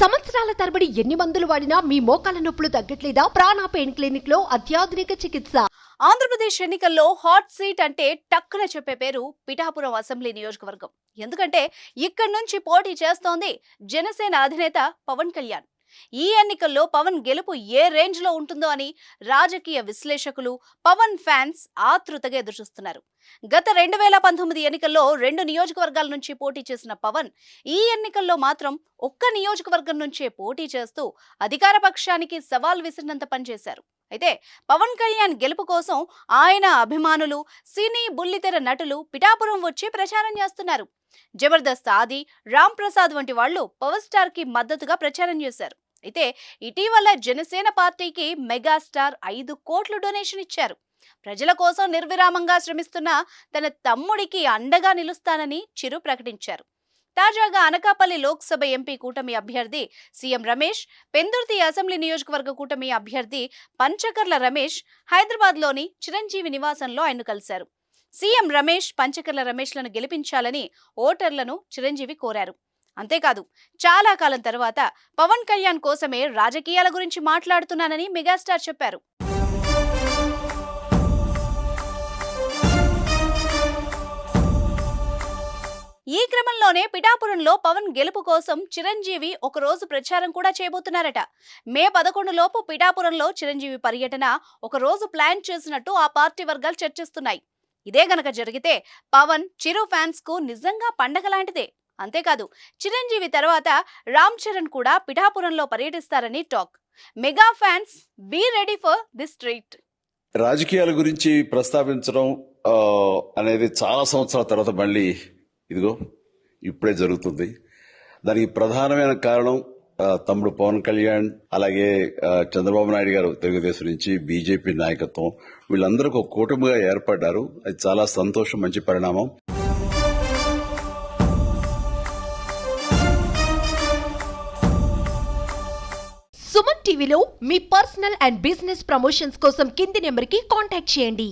సంవత్సరాల తరబడి ఎన్ని మందులు వాడినా మీ మోకాల నొప్పులు తగ్గట్లేదా? ప్రాణ పెయిన్ క్లినిక్లో అత్యాధునిక చికిత్స. ఆంధ్రప్రదేశ్ ఎన్నికల్లో హాట్ సీట్ అంటే టక్కున చెప్పే పేరు పిఠాపురం అసెంబ్లీ నియోజకవర్గం. ఎందుకంటే ఇక్కడి నుంచి పోటీ చేస్తోంది జనసేన అధినేత పవన్ కళ్యాణ్. ఈ ఎన్నికల్లో పవన్ గెలుపు ఏ రేంజ్లో ఉంటుందో అని రాజకీయ విశ్లేషకులు పవన్ ఫ్యాన్స్ ఆతృతగా ఎదురుచూస్తున్నారు. గత రెండు వేల పంతొమ్మిది ఎన్నికల్లో రెండు నియోజకవర్గాల నుంచి పోటీ చేసిన పవన్ ఈ ఎన్నికల్లో మాత్రం ఒక్క నియోజకవర్గం నుంచే పోటీ చేస్తూ అధికార పక్షానికి సవాల్ విసిరినంత పనిచేశారు అయితే పవన్ కళ్యాణ్ గెలుపు కోసం ఆయన అభిమానులు సినీ బుల్లితెర నటులు పిఠాపురం వచ్చి ప్రచారం చేస్తున్నారు. జబర్దస్త్ ఆది రామ్ ప్రసాద్ వంటి వాళ్ళు పవర్ స్టార్కి మద్దతుగా ప్రచారం చేశారు. అయితే ఇటీవల జనసేన పార్టీకి మెగాస్టార్ ఐదు కోట్లు డొనేషన్ ఇచ్చారు. ప్రజల కోసం నిర్విరామంగా శ్రమిస్తున్న తన తమ్ముడికి అండగా నిలుస్తానని చిరు ప్రకటించారు. తాజాగా అనకాపల్లి లోక్సభ ఎంపీ కూటమి అభ్యర్థి సీఎం రమేష్ పెందుర్తి అసెంబ్లీ నియోజకవర్గ కూటమి అభ్యర్థి పంచకర్ల రమేష్ హైదరాబాద్లోని చిరంజీవి నివాసంలో ఆయన్ను కలిశారు. సీఎం రమేష్ పంచకర్ల రమేష్లను గెలిపించాలని ఓటర్లను చిరంజీవి కోరారు. అంతేకాదు చాలా కాలం తర్వాత పవన్ కళ్యాణ్ కోసమే రాజకీయాల గురించి మాట్లాడుతున్నానని మెగాస్టార్ చెప్పారు. ఈ క్రమంలోనే పిఠాపురంలో పవన్ గెలుపు కోసం చిరంజీవి ఒకరోజు ప్రచారం కూడా చేయబోతున్నారట. మే పదకొండు లోపు పిఠాపురంలో చిరంజీవి పర్యటన ఒక రోజు ప్లాన్ చేసినట్టు ఆ పార్టీ వర్గాలు చర్చిస్తున్నాయి. ఇదే గనక జరిగితే పవన్ చిరు ఫ్యాన్స్కు నిజంగా పండగ లాంటిదే. అంతేకాదు చిరంజీవి తర్వాత రామ్ చరణ్ కూడా పిఠాపురంలో పర్యటిస్తారని talk. Mega fans be ready for this treat. రాజకీయాల గురించి ప్రస్తావించడం అనేది చాలా సంవత్సరాల తర్వాత మళ్ళీ ఇదిగో ఇప్పుడే జరుగుతుంది. దానికి ప్రధానమైన కారణం తమ్ముడు పవన్ కళ్యాణ్ అలాగే చంద్రబాబు నాయుడు గారు తెలుగుదేశం నుంచి బీజేపీ నాయకత్వం వీళ్ళందరూ ఒక కూటమిగా ఏర్పడ్డారు. అది చాలా సంతోషం మంచి పరిణామం. సుమన్ టీవీలో మీ పర్సనల్ అండ్ బిజినెస్ ప్రమోషన్స్ కోసం కింది నెంబర్కి కాంటాక్ట్ చేయండి.